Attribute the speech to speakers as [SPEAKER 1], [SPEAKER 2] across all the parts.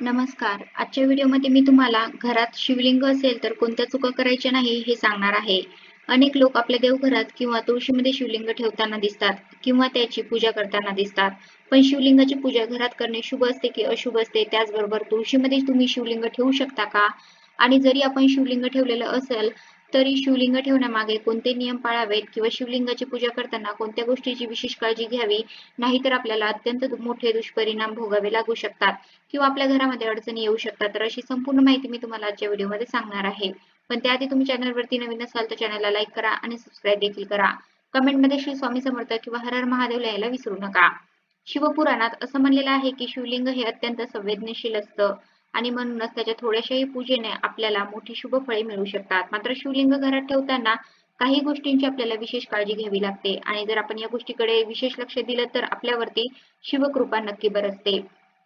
[SPEAKER 1] नमस्कार. आजच्या व्हिडिओमध्ये मी तुम्हाला घरात शिवलिंग असेल तर कोणत्या चुका करायच्या नाही हे सांगणार आहे. अनेक लोक आपल्या देवघरात किंवा तुळशीमध्ये शिवलिंग ठेवताना दिसतात किंवा त्याची पूजा करताना दिसतात. पण शिवलिंगाची पूजा घरात करणे शुभ असते की अशुभ असते त्याचबरोबर तुळशीमध्ये तुम्ही शिवलिंग ठेवू शकता का? आणि जरी आपण शिवलिंग ठेवलेलं असेल तरी शिवलिंग ठेवण्यामागे कोणते नियम पाळावेत किंवा शिवलिंगाची पूजा करताना कोणत्या गोष्टीची विशेष काळजी घ्यावी नाहीतर आपल्याला अत्यंत मोठे दुष्परिणाम भोगावे लागू शकतात किंवा आपल्या घरामध्ये अडचणी येऊ शकतात. तर अशी संपूर्ण माहिती मी तुम्हाला आजच्या व्हिडिओमध्ये सांगणार आहे. पण त्याआधी तुम्ही चॅनलवरती नवीन असाल तर चॅनलला लाईक करा आणि सबस्क्राईब देखील करा. कमेंटमध्ये श्री स्वामी समर्थ किंवा हर हर महादेव लिहायला विसरू नका. शिवपुराणात असं म्हणलेलं आहे की शिवलिंग हे अत्यंत संवेदनशील असतं. आणि म्हणूनच त्याच्या थोड्याशाही पूजेने आपल्याला मोठी शुभ फळे मिळू शकतात. मात्र शिवलिंग घरात ठेवताना काही गोष्टींची आपल्याला विशेष काळजी घ्यावी लागते. आणि जर आपण या गोष्टीकडे विशेष लक्ष दिलं तर आपल्यावरती शिवकृपा नक्की बरसते.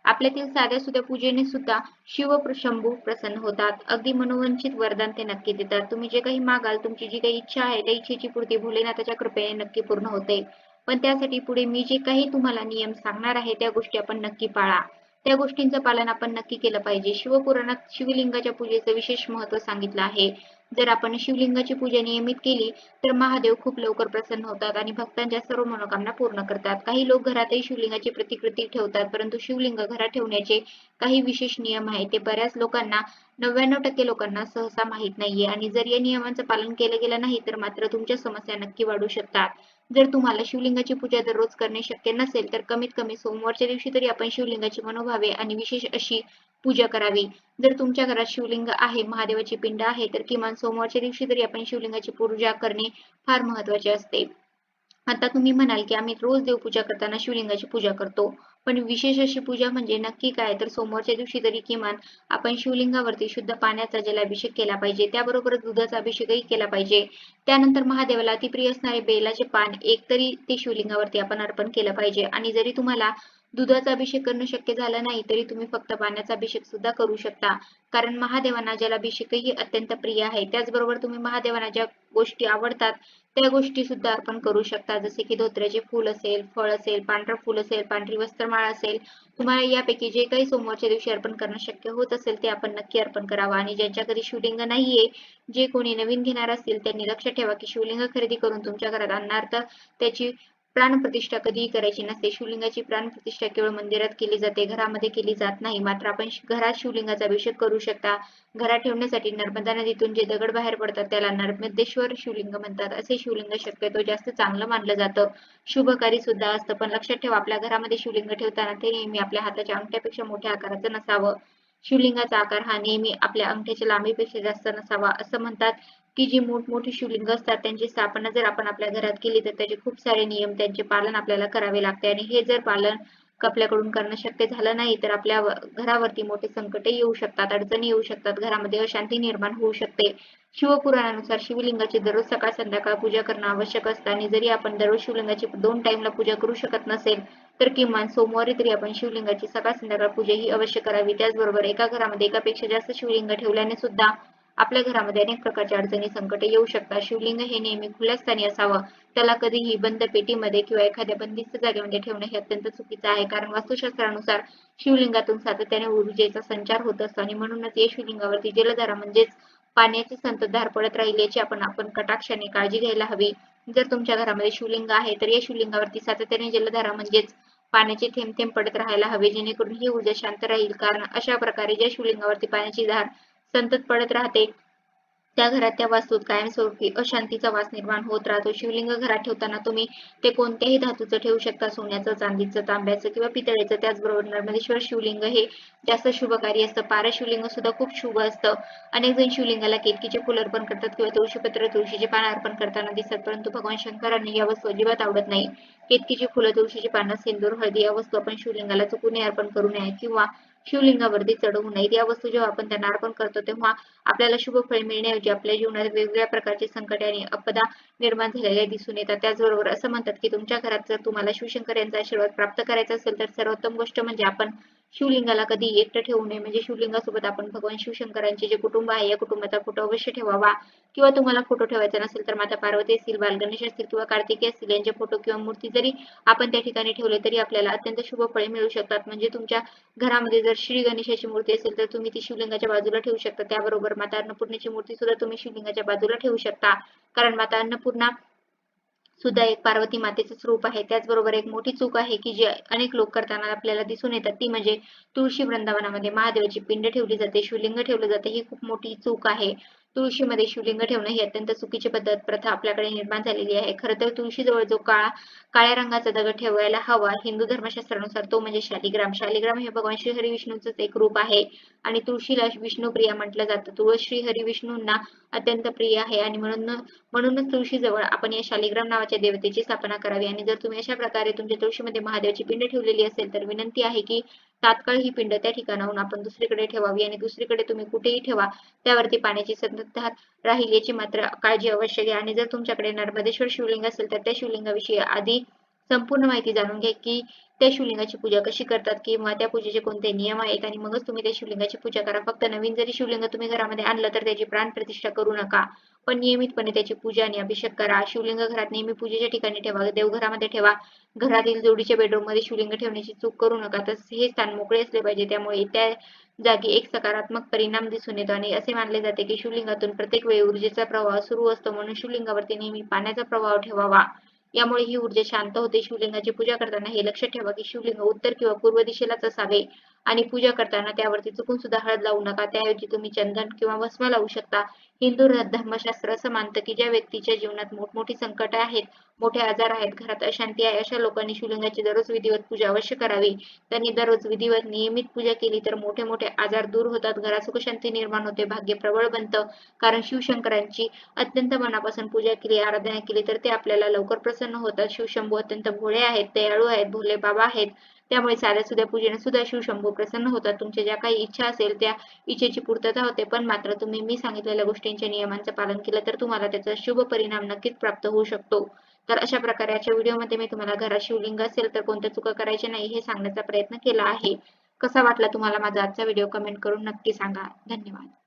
[SPEAKER 1] आपल्यातील साध्या सुद्धा पूजेने सुद्धा शिव शंभू प्रसन्न होतात. अगदी मनोवंचित वरदान ते नक्की देतात. तुम्ही जे काही मागाल तुमची जी काही इच्छा आहे त्या इच्छेची पूर्ती भोलेनाथाच्या कृपेने नक्की पूर्ण होते. पण त्यासाठी पुढे मी जे काही तुम्हाला नियम सांगणार आहे त्या गोष्टी आपण नक्की पाळा. त्या गोष्टींचं पालन आपण नक्की केलं पाहिजे. शिवपुराणात शिवलिंगाच्या पूजेचं विशेष महत्त्व सांगितलं आहे. जर आपण शिवलिंगाची पूजा नियमित केली तर महादेव खूप लवकर प्रसन्न होतात आणि भक्तांच्या सर्व मनोकामना पूर्ण करतात. काही लोक घरातही शिवलिंगाची प्रतिकृती ठेवतात परंतु शिवलिंग घरात ठेवण्याचे काही विशेष नियम आहेत. ते बऱ्याच लोकांना नव्याण्णव टक्के लोकांना सहसा माहीत नाहीये. आणि जर या नियमांचं पालन केलं गेलं नाही तर मात्र तुमच्या समस्या नक्की वाढू शकतात. जर तुम्हाला शिवलिंगाची पूजा दररोज करणे शक्य नसेल तर कमीत कमी सोमवारच्या दिवशी तरी आपण शिवलिंगाची मनोभावे आणि विशेष अशी पूजा करावी. जर तुमच्या घरात शिवलिंग आहे महादेवाची पिंड आहे तर किमान सोमवारच्या दिवशी तरी आपण शिवलिंगाची पूजा करणे फार महत्त्वाचे असते. आता तुम्ही म्हणाल की आम्ही रोज देवपूजा करताना शिवलिंगाची पूजा करतो. पण विशेष अशी पूजा म्हणजे नक्की काय? तर सोमवारच्या दिवशी तरी किमान आपण शिवलिंगावरती शुद्ध पाण्याचा जलाभिषेक केला पाहिजे. त्याबरोबरच दुधाचा अभिषेकही केला पाहिजे. त्यानंतर महादेवाला अतिप्रिय असणारे बेलाचे पान एकतरी ते शिवलिंगावरती आपण अर्पण केलं पाहिजे. आणि जरी तुम्हाला दुधाचा अभिषेक करणं शक्य झालं नाही तरी तुम्ही फक्त पाण्याचा अभिषेक सुद्धा करू शकता. कारण महादेवांना जलाभिषेकही अत्यंत प्रिय आहे त्याचबरोबर तुम्ही महादेवांना ज्या गोष्टी आवडतात त्या गोष्टी सुद्धा अर्पण करू शकता. जसे की धोत्र्याचे फूल असेल फळ असेल पांढरं फूल असेल पांढरी वस्त्रमाळ असेल तुम्हाला यापैकी जे काही सोमवारच्या दिवशी अर्पण करणं शक्य होत असेल ते आपण नक्की अर्पण करावं. आणि ज्यांच्या घरी शिवलिंग नाहीये जे कोणी नवीन घेणार असतील त्यांनी लक्ष ठेवा की शिवलिंग खरेदी करून तुमच्या घरात आणणार तर त्याची प्राणप्रतिष्ठा कधीही करायची नसते. शिवलिंगाची प्राणप्रतिष्ठा केवळ मंदिरात केली जाते. घरामध्ये केली जात नाही. मात्र आपण घरात शिवलिंगाचा अभिषेक करू शकता. घरात ठेवण्यासाठी नर्मदा नदीतून जे दगड बाहेर पडतात त्याला नर्मदेश्वर शिवलिंग म्हणतात. असे शिवलिंग शक्यतो जास्त चांगलं मानलं जातं. शुभकारी सुद्धा असतं. पण लक्षात ठेवा आपल्या घरामध्ये शिवलिंग ठेवताना ते नेहमी आपल्या हाताच्या अंगठ्यापेक्षा मोठ्या आकाराचं नसावं. शिवलिंगाचा आकार हा नेहमी आपल्या अंगठ्याच्या लांबीपेक्षा जास्त नसावा असं म्हणतात. की जी मोठमोठी शिवलिंग असतात त्यांची स्थापना जर आपण आपल्या घरात केली तर त्याचे खूप सारे नियम त्यांचे पालन आपल्याला करावे लागते. आणि हे जर पालन आपल्याकडून करणं शक्य झालं नाही तर आपल्या घरावरती मोठे संकट येऊ शकतात अडचणी येऊ शकतात घरामध्ये अशांती निर्माण होऊ शकते. शिवपुराणानुसार शिवलिंगाची दररोज सकाळ संध्याकाळ पूजा करणं आवश्यक असतं. आणि जरी आपण दररोज शिवलिंगाची दोन टाइमला पूजा करू शकत नसेल तर किमान सोमवारी तरी आपण शिवलिंगाची सकाळ संध्याकाळ पूजा ही अवश्य करावी. त्याचबरोबर एका घरामध्ये एकापेक्षा जास्त शिवलिंग ठेवल्याने सुद्धा आपल्या घरामध्ये अनेक प्रकारच्या अडचणी संकट येऊ शकतात. शिवलिंग हे नेहमी खुल्या स्थानी असावं. त्याला कधीही बंद पेटीमध्ये किंवा एखाद्या बंदिस्त जागेमध्ये ठेवणे हे अत्यंत चुकीचं आहे. कारण वास्तुशास्त्रानुसार शिवलिंगातून सातत्याने ऊर्जेचा संचार होत असतो आणि म्हणूनच या शिवलिंगावरती जलधारा म्हणजेच पाण्याची संततधार पडत राहील याची आपण आपण कटाक्षाने काळजी घ्यायला हवी. जर तुमच्या घरामध्ये शिवलिंग आहे तर या शिवलिंगावरती सातत्याने जलधारा म्हणजेच पाण्याचे थेंब थेंब पडत राहायला हवे. जेणेकरून ही ऊर्जा शांत राहील. कारण अशा प्रकारे ज्या शिवलिंगावरती पाण्याची धार संतत पडत राहते. त्या घरात त्या वास्तूत कायमस्वरूपी अशांतीचा वास निर्माण होत राहतो. शिवलिंग घरात ठेवताना तुम्ही ते कोणत्याही धातूचं ठेवू शकता. सोन्याचं चांदीचं तांब्याचं किंवा पितळेचं. त्याचबरोबर नर्मदेश्वर शिवलिंग हे जास्त शुभकारी असतं. पारा शिवलिंग सुद्धा खूप शुभ असतं. अनेक जण शिवलिंगाला केतकीचे फुल अर्पण करतात किंवा तुळशीपत्र तुळशीचे पान अर्पण करताना दिसतात. परंतु भगवान शंकरांनी या वस्तू अजिबात आवडत नाही. केतकीची फुलं तुळशीची पानं सिंदूर हळदी या वस्तू आपण शिवलिंगाला चुकून अर्पण करू नये किंवा शिवलिंगावरती चढवू नये. या वस्तू जेव्हा आपण त्यांना अर्पण करतो तेव्हा आपल्याला शुभ फळे मिळण्याऐवजी आपल्या जीवनात वेगवेगळ्या प्रकारचे संकट आणि अपदा निर्माण झालेल्या दिसून येतात. त्याचबरोबर असं म्हणतात की तुमच्या घरात जर तुम्हाला शिवशंकर यांचा आशीर्वाद प्राप्त करायचा असेल तर सर्वोत्तम गोष्ट म्हणजे आपण शिवलिंगाला कधी एकटं ठेवू नये. म्हणजे शिवलिंगासोबत आपण भगवान शिवशंकरांचे जे कुटुंब आहे या कुटुंबाचा फोटो अवश्य ठेवावा. किंवा तुम्हाला फोटो ठेवायचा नसेल तर माता पार्वती असतील बालगणेश असतील किंवा कार्तिकी असतील यांचे फोटो किंवा मूर्ती जरी आपण त्या ठिकाणी ठेवले तरी आपल्याला अत्यंत शुभ फळे मिळू शकतात. म्हणजे तुमच्या घरामध्ये जर श्री गणेशाची मूर्ती असेल तर तुम्ही ती शिवलिंगाच्या बाजूला ठेवू शकता. त्याबरोबर माता अन्नपूर्णेची मूर्ती सुद्धा तुम्ही शिवलिंगाच्या बाजूला ठेवू शकता. कारण माता अन्नपूर्णा सुद्धा एक पार्वती मातेचे स्वरूप आहे. त्याचबरोबर एक मोठी चूक आहे की जी अनेक लोक करताना आपल्याला दिसून येतात. ती म्हणजे तुळशी वृंदावनामध्ये महादेवाची पिंड ठेवली जाते शिवलिंग ठेवलं जाते. ही खूप मोठी चूक आहे. तुळशीमध्ये शिवलिंग ठेवणं ही अत्यंत चुकीची पद्धत. प्रथा आपल्याकडे निर्माण झालेली आहे. खरं तर तुळशीजवळ जो काळा काळ्या रंगाचा दगड ठेवायला हवा हिंदू धर्मशास्त्रानुसार तो म्हणजे शालिग्राम. शालिग्राम हे भगवान श्री हरी विष्णूच एक रूप आहे आणि तुळशीला विष्णुप्रिया म्हटलं जातं. तुळस श्री हरी विष्णूंना अत्यंत प्रिय आहे आणि म्हणून म्हणूनच तुळशीजवळ आपण या शालिग्राम नावाच्या देवतेची स्थापना करावी. आणि जर तुम्ही अशा प्रकारे तुमच्या तुळशीमध्ये महादेवाची पिंड ठेवलेली असेल तर विनंती आहे की तात्काळ ही पिंड त्या ठिकाणाहून आपण दुसरीकडे ठेवावी आणि दुसरीकडे तुम्ही कुठेही ठेवा त्यावरती पाण्याची संततधार राहील याची मात्र काळजी अवश्य घ्या. आणि जर तुमच्याकडे नर्मदेश्वर शिवलिंग असेल तर त्या शिवलिंगाविषयी आधी संपूर्ण माहिती जाणून घ्या की त्या शिवलिंगाची पूजा कशी करतात किंवा त्या पूजेचे कोणते नियम आहेत आणि मगच तुम्ही त्या शिवलिंगाची पूजा करा. फक्त नवीन जरी शिवलिंग तुम्ही घरामध्ये आणलं तर त्याची प्राण प्रतिष्ठा करू नका पण नियमितपणे त्याची पूजा आणि अभिषेक करा. शिवलिंग घरात नेहमी पूजेच्या ठिकाणी ठेवा देवघरामध्ये ठेवा. घरातील जोडीच्या बेडरूममध्ये शिवलिंग ठेवण्याची चूक करू नका. तसेच हे स्थान मोकळे असले पाहिजे. त्यामुळे त्या जागी एक सकारात्मक परिणाम दिसून येतो आणि असे मानले जाते की शिवलिंगातून प्रत्येक वेळी ऊर्जेचा प्रवाह सुरू असतो म्हणून शिवलिंगावरती नेहमी पाण्याचा प्रवाह ठेवावा. यामुळे ही ऊर्जा शांत होते. शिवलिंगाची पूजा करताना हे लक्षात ठेवा की शिवलिंग उत्तर किंवा पूर्व दिशेलाच असावे. आणि पूजा करताना त्यावरती चुकून सुद्धा हळद लावू नका. त्याऐवजी तुम्ही चंदन किंवा भस्म लावू शकता. हिंदू धर्मशास्त्र असं मानतं की ज्या व्यक्तीच्या जीवनात मोठमोठी संकट आहेत मोठे आजार आहेत घरात अशांती आहे अशा लोकांनी शिवलिंगाची दररोज विधिवत पूजा अवश्य करावी. त्यांनी दररोज विधिवत नियमित पूजा केली तर मोठे मोठे आजार दूर होतात. घरात सुखशांती निर्माण होते भाग्य प्रबळ बनतं. कारण शिवशंकरांची अत्यंत मनापासून पूजा केली आराधना केली तर ते आपल्याला लवकर प्रसन्न होतात. शिवशंभू अत्यंत भोळे आहेत दयाळू आहेत भोले बाबा आहेत. त्यामुळे साध्या सुद्धा पूजेने सुद्धा शिवशंभू प्रसन्न होतात. तुमच्या ज्या काही इच्छा असेल त्या इच्छेची पूर्तता होते. पण मात्र तुम्ही मी सांगितलेल्या गोष्टींच्या नियमांचं पालन केलं तर तुम्हाला त्याचा शुभ परिणाम नक्कीच प्राप्त होऊ शकतो. तर अशा प्रकारे याच्या व्हिडिओमध्ये मी तुम्हाला घरात शिवलिंग असेल तर कोणत्या चुका करायच्या नाही हे सांगण्याचा प्रयत्न केला आहे. कसा वाटला तुम्हाला माझा आजचा व्हिडिओ कमेंट करून नक्की सांगा. धन्यवाद.